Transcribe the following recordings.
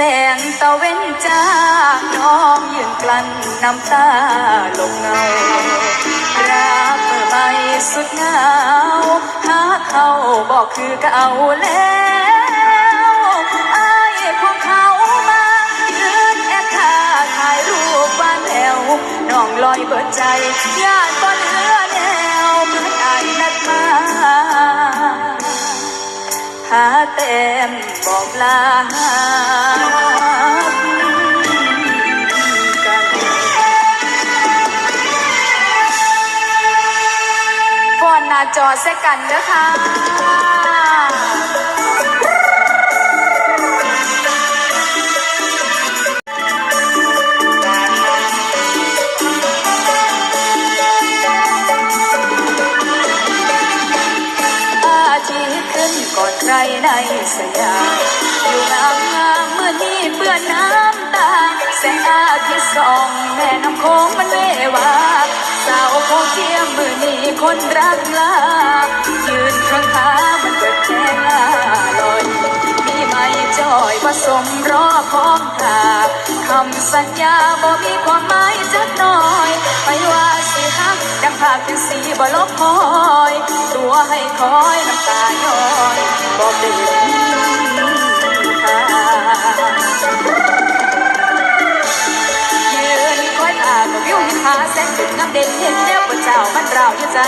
แสงตะเว้นจ้าน้องยืนกลั้นน้ำตาลงเงารักเมื่อไม่สุดเหงาหาเขาบอกคือเก่าแล้วอายพวกเขามายืนแอบถ่าถ่ายรูปบ้านแถวน้องลอยเบิดใจญาติบ่เหือแนวเมื่อไอ้นัดมา ต็มบอกลาฟอนหน้าจอเสกันเด้อค่ะ ขึ้นใครในสยามอยู่งามงามเมื่อนี้เปื้อนน้ำตาแสงอาทิตย์ส่องแม่น้ำโค้งมันเววาสาวโคเทียมมือนี้คนรักลายืนข้างขามันเกิดแค่ลาลอยมีไม่จอยผสมรอพร้อมทาคำสัญญาบ่มีความหมายจักหน่อยไม่ว่า กดังภาพเป็นสีบ่ลบคอย ตัวให้คอยน้ำตาย้อยบ่เป็นค่ายืนคอยท่ากับวิวหินผาแสงถึงน้ำเด่นเห็นแล้วบนเจ้ามันราวอยู่ใจ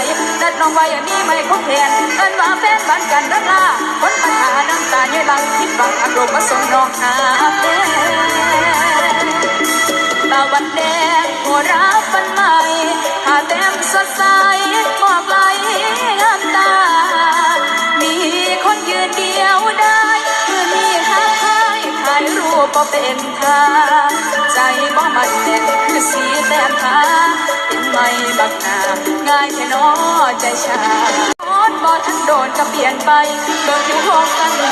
นัดน้องไว้อันนี้ไม่คงแทนเอินว่าแฟนบ้านกันรักลาคนปัญหาน้ำตาเยื่อหลังคิดบังอารมณ์มาส่งน้องหาแฟ บ่เป็นทาใจบ่มันแน่นคือสีแต้มทาเป็นไม่บักนาง่ายแค่น้อใจชาโอนบ่ทันโดนก็เปลี่ยนไปเบิ่งอยู่ห้องกัน